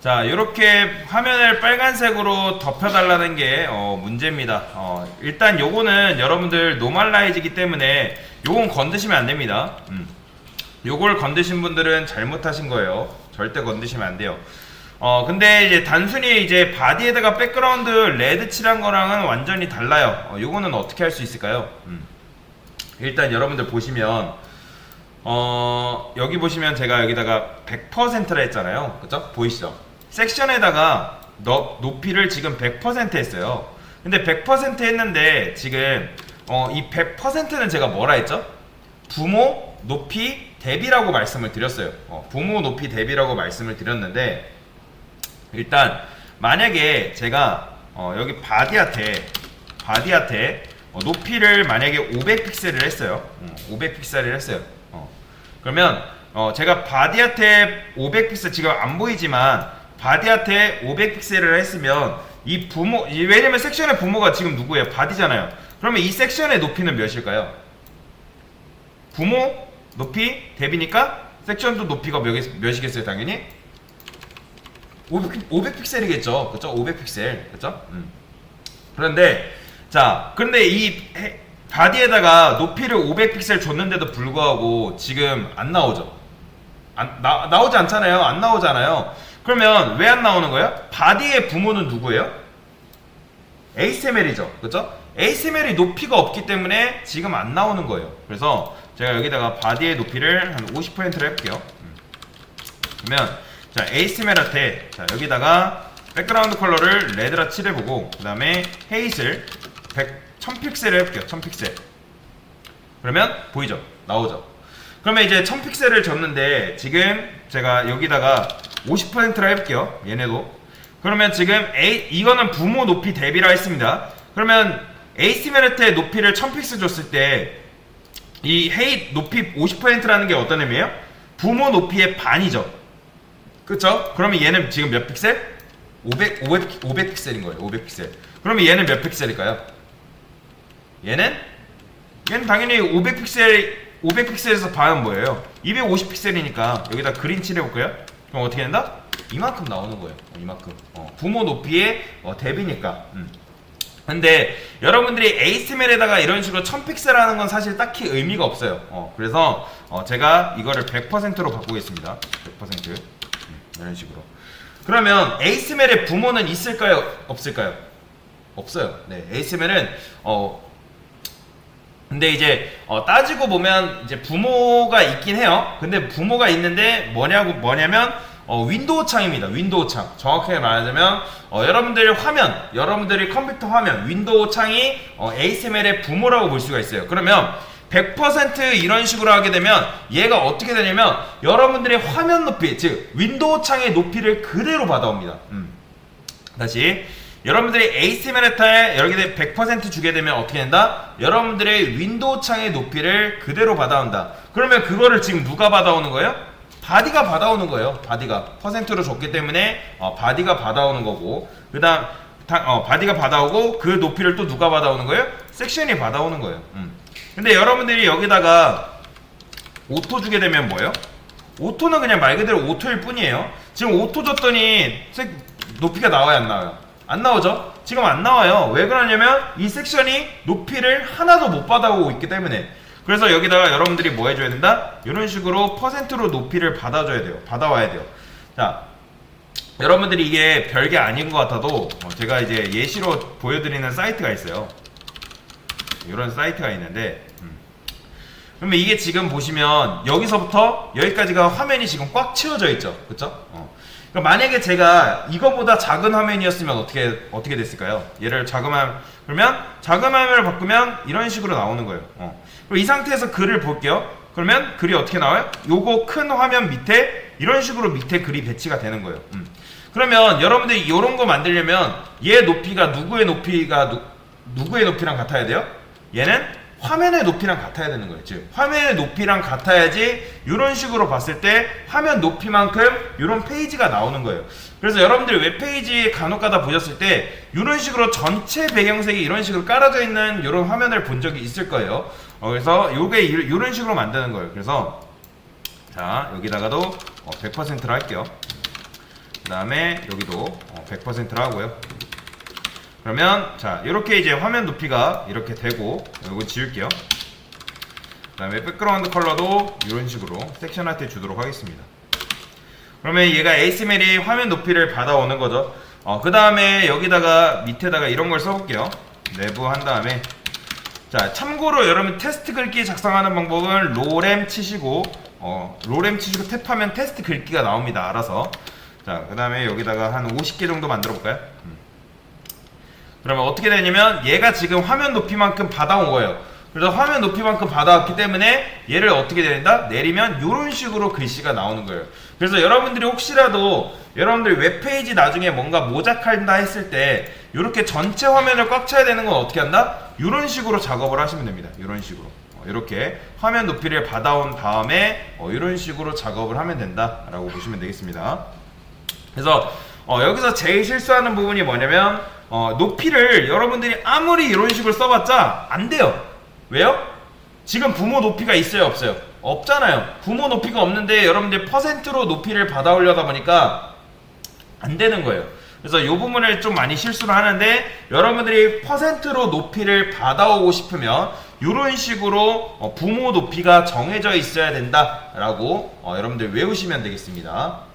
자, 이렇게 화면을 빨간색으로 덮여달라는 게 어, 문제입니다. 어, 일단 요거는 여러분들 노멀라이즈이기 때문에 요건 건드시면 안 됩니다. 음. 요걸 건드신 분들은 잘못하신 거예요. 절대 건드시면 안 돼요. 어, 근데 이제 단순히 이제 바디에다가 백그라운드 레드 칠한 거랑은 완전히 달라요. 어, 요거는 어떻게 할 수 있을까요? 음. 일단 여러분들 보시면 어, 여기 보시면 제가 여기다가 100%라 했잖아요. 그죠? 보이시죠? 섹션에다가 너, 높이를 지금 100% 했어요. 근데 100% 했는데 지금 어, 이 100%는 제가 뭐라 했죠? 부모 높이 대비라고 말씀을 드렸어요. 어, 부모 높이 대비라고 말씀을 드렸는데 일단 만약에 제가 어, 여기 바디한테 바디한테 어, 높이를 만약에 500픽셀을 했어요. 음, 500픽셀을 했어요. 어, 그러면 어, 제가 바디한테 500픽셀 지금 안 보이지만 바디한테 500픽셀을 했으면 이 부모 이- 왜냐면 섹션의 부모가 지금 누구예요? 바디잖아요. 그러면 이 섹션의 높이는 몇일까요? 부모 높이 대비니까 섹션도 높이가 몇, 몇이겠어요 당연히 500, 500픽셀이겠죠 그쵸 500픽셀 그쵸 음. 그런데 자 그런데 이 해- 바디에다가 높이를 500픽셀 줬는데도 불구하고 지금 안 나오죠 안, 나, 나오지 않잖아요 안 나오잖아요 그러면 왜 안 나오는 거예요? 바디의 부모는 누구예요? ASML이죠. 그렇죠? ASML이 높이가 없기 때문에 지금 안 나오는 거예요. 그래서 제가 여기다가 바디의 높이를 한 50%로 해볼게요. 음. 그러면 자 ASML한테 자 여기다가 백그라운드 컬러를 레드라 칠해보고 그 다음에 100, 1000픽셀을 해볼게요. 1000픽셀. 그러면 보이죠? 나오죠? 그러면 이제 1000픽셀을 줬는데 지금 제가 여기다가 50%라 해볼게요. 얘네도. 그러면 지금 A, 이거는 부모 높이 대비라 했습니다. 그러면 에이스 메르트의 높이를 1000픽셀 줬을 때 이 헤이 높이 50%라는 게 어떤 의미예요? 부모 높이의 반이죠. 그쵸? 그러면 얘는 지금 몇 픽셀? 500, 500, 500 픽셀인 거예요. 500 픽셀. 그러면 얘는 몇 픽셀일까요? 얘는 얘는 당연히 500 픽셀 500 픽셀에서 반은 뭐예요? 250 픽셀이니까 여기다 그린 칠해볼까요? 그럼 어떻게 된다? 이만큼 나오는 거예요. 어, 이만큼. 어, 부모 높이의 어, 대비니까. 음. 근데 여러분들이 에이스멜에다가 이런 식으로 1000픽셀 하는 건 사실 딱히 의미가 없어요. 어, 그래서 어, 제가 이거를 100%로 바꾸겠습니다. 100%. 음, 이런 식으로. 그러면 에이스멜의 부모는 있을까요? 없을까요? 없어요. 네, 에이스멜은 어, 근데 이제 어, 따지고 보면 이제 부모가 있긴 해요. 근데 부모가 있는데 뭐냐고 뭐냐면 어, 윈도우 창입니다. 윈도우 창. 정확하게 말하자면 어, 여러분들 화면, 여러분들이 컴퓨터 화면, 윈도우 창이 어, ASML의 부모라고 볼 수가 있어요. 그러면 100% 이런 식으로 하게 되면 얘가 어떻게 되냐면 여러분들의 화면 높이, 즉 윈도우 창의 높이를 그대로 받아옵니다. 음. 다시 여러분들이 에이스메레타에 여러분들이 100% 주게 되면 어떻게 된다? 여러분들의 윈도우 창의 높이를 그대로 받아온다. 그러면 그거를 지금 누가 받아오는 거예요? 바디가 받아오는 거예요. 바디가 퍼센트로 줬기 때문에 어, 바디가 받아오는 거고 그다음 다- 어, 바디가 받아오고 그 높이를 또 누가 받아오는 거예요? 섹션이 받아오는 거예요. 음. 근데 여러분들이 여기다가 오토 주게 되면 뭐예요? 오토는 그냥 말 그대로 오토일 뿐이에요. 지금 오토 줬더니 색 높이가 나와요, 안 나와요? 안 나오죠? 지금 안 나와요. 왜 그러냐면 이 섹션이 높이를 하나도 못 받아오고 있기 때문에. 그래서 여기다가 여러분들이 뭐 해줘야 된다? 이런 식으로 퍼센트로 높이를 받아줘야 돼요. 받아와야 돼요. 자, 여러분들이 이게 별게 아닌 것 같아도 어, 제가 이제 예시로 보여드리는 사이트가 있어요. 이런 사이트가 있는데 음. 그러면 이게 지금 보시면 여기서부터 여기까지가 화면이 지금 꽉 채워져 있죠. 그쵸? 어. 그러니까 만약에 제가 이거보다 작은 화면이었으면 어떻게 어떻게 됐을까요? 얘를 작은 화면 그러면 작은 화면을 바꾸면 이런 식으로 나오는 거예요. 어. 그리고 이 상태에서 글을 볼게요. 그러면 글이 어떻게 나와요? 요거 큰 화면 밑에 이런 식으로 밑에 글이 배치가 되는 거예요. 음. 그러면 여러분들이 이런 거 만들려면 얘 높이가 누구의 높이가 누, 누구의 높이랑 같아야 돼요? 얘는 화면의 높이랑 같아야 되는 거예요. 즉 화면의 높이랑 같아야지 이런 식으로 봤을 때 화면 높이만큼 이런 페이지가 나오는 거예요. 그래서 여러분들이 웹페이지 간혹가다 보셨을 때 이런 식으로 전체 배경색이 이런 식으로 깔아져 있는 이런 화면을 본 적이 있을 거예요. 어, 그래서 요게 이- 이런 식으로 만드는 거예요. 그래서 자 여기다가도 어, 100%로 할게요. 그 다음에 여기도 어, 100%로 하고요. 그러면 자 이렇게 이제 화면 높이가 이렇게 되고 이거 지울게요. 그 다음에 백그라운드 컬러도 이런 식으로 섹션한테 주도록 하겠습니다. 그러면 얘가 ASML이 화면 높이를 받아오는 거죠. 어, 그 다음에 여기다가 밑에다가 이런 걸 써볼게요. 내부 한 다음에 자 참고로 여러분 테스트 글귀 작성하는 방법은 로램 치시고 어, 로램 치시고 탭하면 테스트 글귀가 나옵니다. 알아서 자 그 다음에 여기다가 한 50개 정도 만들어 볼까요? 음. 그러면 어떻게 되냐면 얘가 지금 화면 높이만큼 받아온 거예요. 그래서 화면 높이만큼 받아왔기 때문에 얘를 어떻게 된다? 내리면 이런 식으로 글씨가 나오는 거예요. 그래서 여러분들이 혹시라도 여러분들 웹페이지 나중에 뭔가 모작한다 했을 때 이렇게 전체 화면을 꽉 차야 되는 건 어떻게 한다? 이런 식으로 작업을 하시면 됩니다. 이런 식으로. 어, 이렇게 화면 높이를 받아온 다음에 어, 이런 식으로 작업을 하면 된다라고 보시면 되겠습니다. 그래서 어, 여기서 제일 실수하는 부분이 뭐냐면 어, 높이를 여러분들이 아무리 이런 식으로 써봤자 안 돼요. 왜요? 지금 부모 높이가 있어요, 없어요? 없잖아요. 부모 높이가 없는데 여러분들 퍼센트로 높이를 받아오려다 보니까 안 되는 거예요. 그래서 이 부분을 좀 많이 실수를 하는데 여러분들이 퍼센트로 높이를 받아오고 싶으면 이런 식으로 어, 부모 높이가 정해져 있어야 된다라고 어, 여러분들 외우시면 되겠습니다.